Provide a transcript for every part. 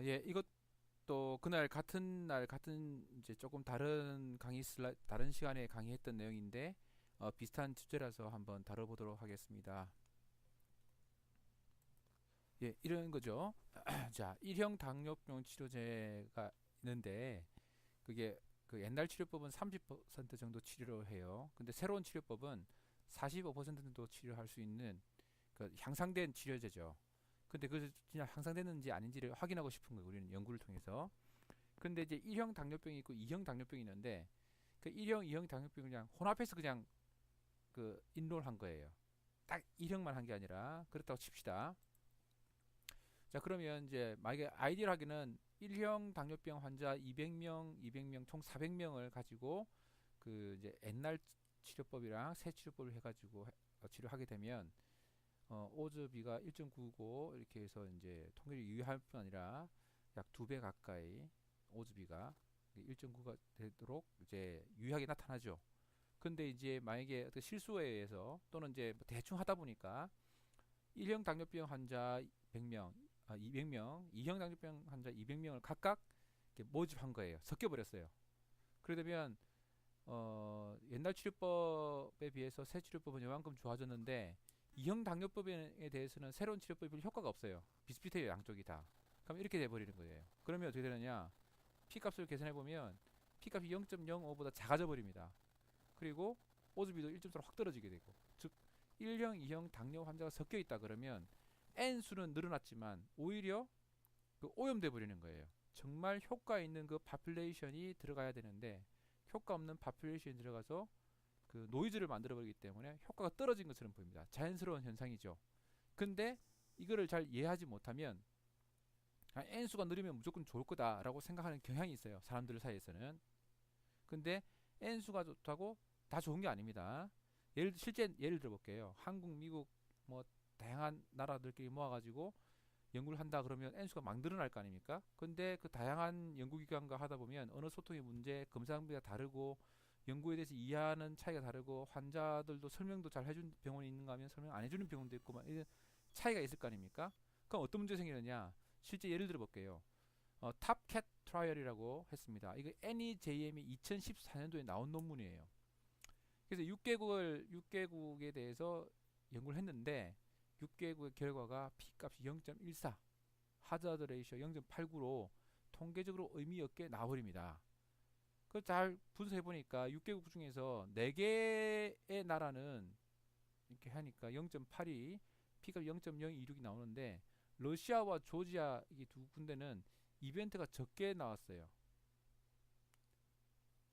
아, 예, 이것도 그날 같은 날 같은 이제 조금 다른 강의 슬라 다른 시간에 강의했던 내용인데 어, 비슷한 주제라서 한번 다뤄보도록 하겠습니다. 예, 이런 거죠. 자, 1형 당뇨병 치료제가 있는데 그게 그 옛날 치료법은 30% 정도 치료를 해요. 근데 새로운 치료법은 45% 정도 치료할 수 있는 그 향상된 치료제죠. 근데 그 진짜 향상되는지 아닌지를 확인하고 싶은 거예요. 우리는 연구를 통해서. 근데 이제 1형 당뇨병이 있고 2형 당뇨병이 있는데 그 1형, 2형 당뇨병을 그냥 혼합해서 그냥 그 인롤 한 거예요. 딱 1형만 한 게 아니라 그렇다고 칩시다. 자, 그러면 이제 만약에 아이디어하기는 1형 당뇨병 환자 200명, 200명 총 400명을 가지고 그 이제 옛날 치료법이랑 새 치료법을 해 가지고 어, 치료하게 되면 어, 오즈비가 1.9고 이렇게 해서 이제 통계를 유의할 뿐 아니라 약 두 배 가까이 오즈비가 1.9가 되도록 이제 유의하게 나타나죠. 근데 이제 만약에 실수에 의해서 또는 이제 뭐 대충 하다 보니까 1형 당뇨병 환자 100명, 아 200명, 2형 당뇨병 환자 200명을 각각 모집한 거예요. 섞여 버렸어요. 그러다 보면 어, 옛날 치료법에 비해서 새 치료법은 요만큼 좋아졌는데 이형 당뇨법에 대해서는 새로운 치료법이 별 효과가 없어요. 비슷비슷해요 양쪽이 다. 그럼 이렇게 돼버리는 거예요. 그러면 어떻게 되느냐? P값을 계산해 보면 P값이 0.05보다 작아져 버립니다. 그리고 오즈비도 1.4로 확 떨어지게 되고 즉 1형, 2형 당뇨 환자가 섞여 있다 그러면 N 수는 늘어났지만 오히려 그 오염돼 버리는 거예요. 정말 효과 있는 그 파퓰레이션이 들어가야 되는데 효과 없는 파퓰레이션이 들어가서 그 노이즈를 만들어 버리기 때문에 효과가 떨어진 것처럼 보입니다. 자연스러운 현상이죠. 근데 이거를 잘 이해하지 못하면 아, n수가 느리면 무조건 좋을 거다라고 생각하는 경향이 있어요. 사람들 사이에서는. 근데 n수가 좋다고 다 좋은 게 아닙니다. 예를 실제 예를 들어 볼게요. 한국, 미국 뭐 다양한 나라들끼리 모아 가지고 연구를 한다 그러면 n수가 막 늘어날 거 아닙니까? 근데 그 다양한 연구기관과 하다 보면 언어 소통의 문제, 검사 장비가 다르고 연구에 대해서 이해하는 차이가 다르고 환자들도 설명도 잘 해준 병원이 있는가 하면 설명 안 해주는 병원도 있고 막 이런 차이가 있을 거 아닙니까? 그럼 어떤 문제가 생기느냐? 실제 예를 들어 볼게요. 어, 탑캣 트라이얼이라고 했습니다. 이거 NEJM이 2014년도에 나온 논문이에요. 그래서 6개국을 6개국에 대해서 연구를 했는데 6개국의 결과가 P값이 0.14, 하자드 레이셔 0.89로 통계적으로 의미 없게 나와버립니다. 그 잘 분석해 보니까 6개국 중에서 4개의 나라는 이렇게 하니까 0.8이 P가 0.026이 나오는데 러시아와 조지아 이 두 군데는 이벤트가 적게 나왔어요.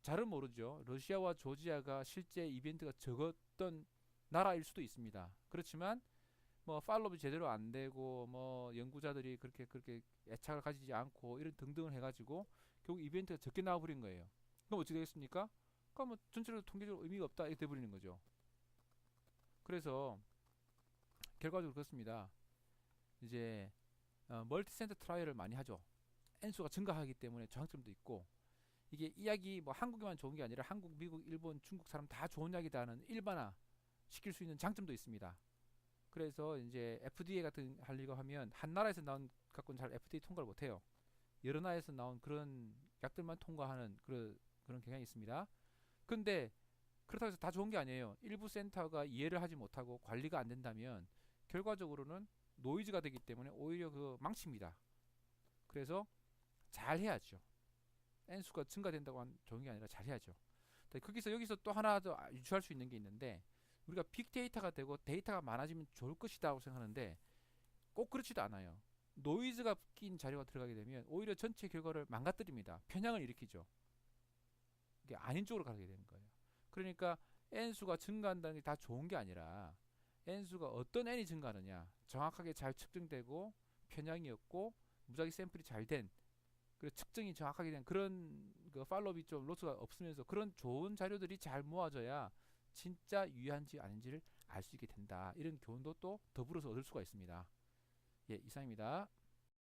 잘은 모르죠. 러시아와 조지아가 실제 이벤트가 적었던 나라일 수도 있습니다. 그렇지만 뭐 팔로업이 제대로 안 되고 뭐 연구자들이 그렇게 그렇게 애착을 가지지 않고 이런 등등을 해가지고 결국 이벤트가 적게 나와버린 거예요. 그럼 어떻게 되겠습니까? 그럼 뭐 전체적으로 통계적으로 의미가 없다 이렇게 돼버리는 거죠. 그래서 결과적으로 그렇습니다. 이제 어, 멀티센터 트라이얼을 많이 하죠. N수가 증가하기 때문에 저항점도 있고 이게 이야기 뭐 한국에만 좋은 게 아니라 한국, 미국, 일본, 중국 사람 다 좋은 이야기다는 일반화 시킬 수 있는 장점도 있습니다. 그래서 이제 FDA 같은 할 일과 하면 한 나라에서 나온 갖고는 잘 FDA 통과를 못해요. 여러 나라에서 나온 그런 약들만 통과하는 그런 그런 경향이 있습니다. 근데 그렇다고 해서 다 좋은 게 아니에요. 일부 센터가 이해를 하지 못하고 관리가 안 된다면 결과적으로는 노이즈가 되기 때문에 오히려 그 망칩니다. 그래서 잘 해야죠. N수가 증가된다고 한 좋은 게 아니라 잘 해야죠. 거기서 여기서 또 하나 더 유추할 수 있는 게 있는데 우리가 빅데이터가 되고 데이터가 많아지면 좋을 것이다고 생각하는데 꼭 그렇지도 않아요. 노이즈가 낀 자료가 들어가게 되면 오히려 전체 결과를 망가뜨립니다. 편향을 일으키죠. 이게 아닌 쪽으로 가게 되는 거예요. 그러니까 n수가 증가한다는 게 다 좋은 게 아니라 n수가 어떤 n이 증가하느냐 정확하게 잘 측정되고 편향이 없고 무작위 샘플이 잘된 그리고 측정이 정확하게 된 그런 그 팔로업이 좀 로스가 없으면서 그런 좋은 자료들이 잘 모아져야 진짜 유효한지 아닌지를 알 수 있게 된다. 이런 교훈도 또 더불어서 얻을 수가 있습니다. 예, 이상입니다.